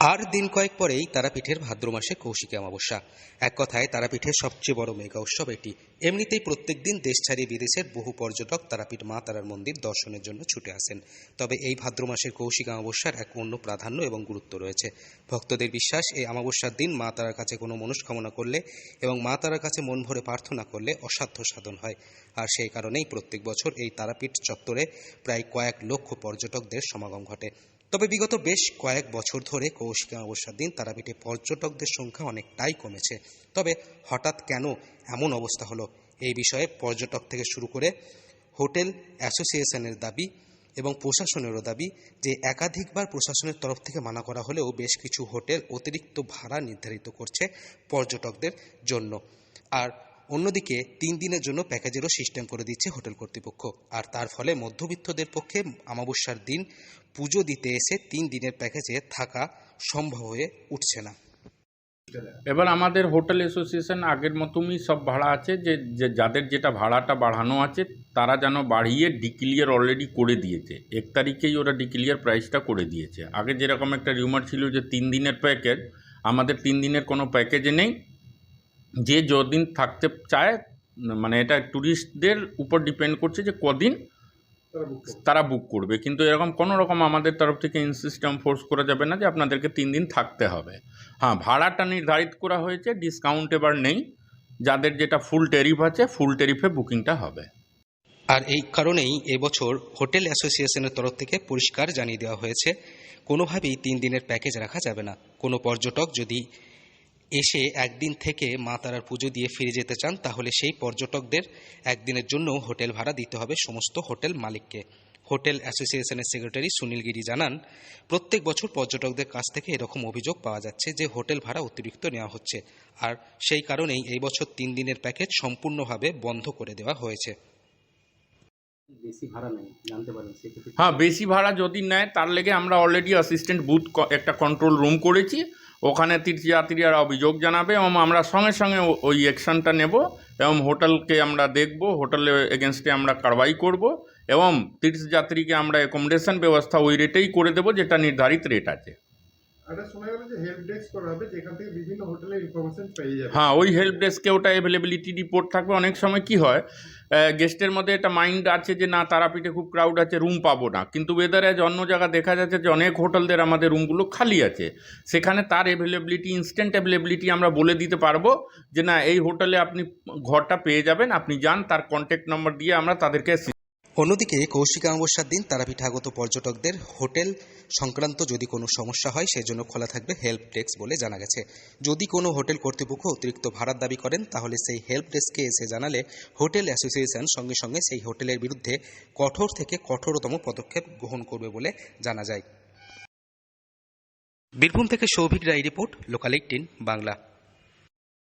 আর দিন কয়েক পরেই তারাপীঠের ভাদ্র মাসে কৌশিকী অমাবস্যা। এক কথায়, তারাপীঠের সবচেয়ে বড় মেগা উৎসব এটি। এমনিতেই প্রত্যেক দিন দেশ ছাড়িয়ে বিদেশের বহু পর্যটক তারাপীঠ মা তারার মন্দির দর্শনের জন্য ছুটে আসেন। তবে এই ভাদ্র মাসের কৌশিক অমাবস্যার এক অন্য প্রাধান্য এবং গুরুত্ব রয়েছে। ভক্তদের বিশ্বাস, এই অমাবস্যার দিন মা তারার কাছে কোনো মনস্কামনা করলে এবং মা তারার কাছে মন ভরে প্রার্থনা করলে অসাধ্য সাধন হয়। আর সেই কারণেই প্রত্যেক বছর এই তারাপীঠ চত্বরে প্রায় কয়েক লক্ষ পর্যটকদের সমাগম ঘটে। তবে বিগত বেশ কয়েক বছর ধরে কৌশিক অমাবস্যার দিন তারাপীঠে পর্যটকদের সংখ্যা অনেকটাই কমেছে। তবে হঠাৎ কেন এমন অবস্থা হলো? এই বিষয়ে পর্যটক থেকে শুরু করে হোটেল অ্যাসোসিয়েশনের দাবি এবং প্রশাসনেরও দাবি যে একাধিকবার প্রশাসনের তরফ থেকে মানা করা হলেও বেশ কিছু হোটেল অতিরিক্ত ভাড়া নির্ধারিত করছে পর্যটকদের জন্য। আর অন্যদিকে তিন দিনের জন্য প্যাকেজেরও সিস্টেম করে দিচ্ছে হোটেল কর্তৃপক্ষ। আর তার ফলে মধ্যবিত্তদের পক্ষে অমাবস্যার দিন পুজো দিতে এসে তিন দিনের প্যাকেজে থাকা সম্ভব হয়ে উঠছে না। এবার আমাদের হোটেল অ্যাসোসিয়েশন আগের মতনই সব ভাড়া আছে, যে যাদের যেটা ভাড়াটা বাড়ানো আছে, তারা যেন বাড়িয়ে ডিক্লিয়ার অলরেডি করে দিয়েছে। এক তারিখেই ওরা ডিক্লিয়ার প্রাইসটা করে দিয়েছে। আগে যেরকম একটা রিউমার ছিল যে তিন দিনের প্যাকেজ আমাদের তিন দিনের কোনো প্যাকেজে নেই যে যদিন থাকতে চায় মানে এটা ট্যুরিস্টদের উপর ডিপেন্ড করছে যে কদিন তারা বুক করবে। কিন্তু এরকম কোনো রকম আমাদের তরফ থেকে ইনসিস্টেম ফোর্স করা যাবে না যে আপনাদেরকে তিন দিন থাকতে হবে। হ্যাঁ ভাড়াটা নির্ধারিত করা হয়েছে ডিসকাউন্ট এবার নেই। যাদের যেটা ফুল টেরিফ আছে ফুল টেরিফে বুকিংটা হবে। আর এই কারণেই এবছর হোটেল অ্যাসোসিয়েশনের তরফ থেকে পরিষ্কার জানিয়ে দেওয়া হয়েছে কোনোভাবেই তিন দিনের প্যাকেজ রাখা যাবে না। কোনো পর্যটক যদি এসে একদিন থেকে মা তারার পুজো দিয়ে ফিরে যেতে চান তাহলে সেই পর্যটকদের একদিনের জন্য হোটেল ভাড়া দিতে হবে সমস্ত হোটেল মালিককে। হোটেল অ্যাসোসিয়েশনের সেক্রেটারি সুনীল গিরি জানান প্রত্যেক বছর পর্যটকদের কাছ থেকে এরকম অভিযোগ পাওয়া যাচ্ছে যে হোটেল ভাড়া অতিরিক্ত নেওয়া হচ্ছে। আর সেই কারণেই এই বছর তিন দিনের প্যাকেজ সম্পূর্ণভাবে বন্ধ করে দেওয়া হয়েছে। বেশি ভাড়া নেই জানতে পারেন হ্যাঁ বেশি ভাড়া যদি নেয় তার লেগে আমরা অলরেডি অ্যাসিস্ট্যান্ট বুথ একটা কন্ট্রোল রুম করেছি। ওখানে তীর্থযাত্রীরা অভিযোগ জানাবে এবং আমরা সঙ্গে সঙ্গে ওই অ্যাকশানটা নেব এবং হোটেলকে আমরা দেখব হোটেলের এগেনস্টে আমরা কারবাই করব এবং তীর্থযাত্রীকে আমরা অ্যাকোমোডেশন ব্যবস্থা ওই রেটেই করে দেবো যেটা নির্ধারিত রেট আছে। হ্যাঁ ওই হেল্প ডেস্কে ওটা অ্যাভেলেবিলিটি রিপোর্ট থাকবে। অনেক সময় কি হয় গেস্টের মধ্যে একটা মাইন্ড আছে যে, না, তারাপীঠে খুব ক্রাউড আছে রুম পাবো না। কিন্তু ওয়েদারে আজ অন্য জায়গা দেখা যাচ্ছে যে, অনেক হোটেলদের আমাদের রুমগুলো খালি আছে। সেখানে তার অ্যাভেলেবিলিটি ইনস্ট্যান্ট অ্যাভেলেবিলিটি আমরা বলে দিতে পারব যে, না, এই হোটেলে আপনি ঘরটা পেয়ে যাবেন, আপনি যান, তার কন্ট্যাক্ট নম্বর দিয়ে আমরা তাদেরকে অন্যদিকে কৌশিক অমাবস্যার দিন তারাপীঠ আগত পর্যটকদের হোটেল সংক্রান্ত যদি কোনো সমস্যা হয়, সেজন্য খোলা থাকবে হেল্প ডেস্ক বলে জানা গেছে। যদি কোনো হোটেল কর্তৃপক্ষ অতিরিক্ত ভাড়ার দাবি করেন, তাহলে সেই হেল্প ডেস্কে এসে জানালে হোটেল অ্যাসোসিয়েশন সঙ্গে সঙ্গে সেই হোটেলের বিরুদ্ধে কঠোর থেকে কঠোরতম পদক্ষেপ গ্রহণ করবে বলে জানা যায়। বীরভূম থেকে Souvik Roy report, local eighteen Bangla.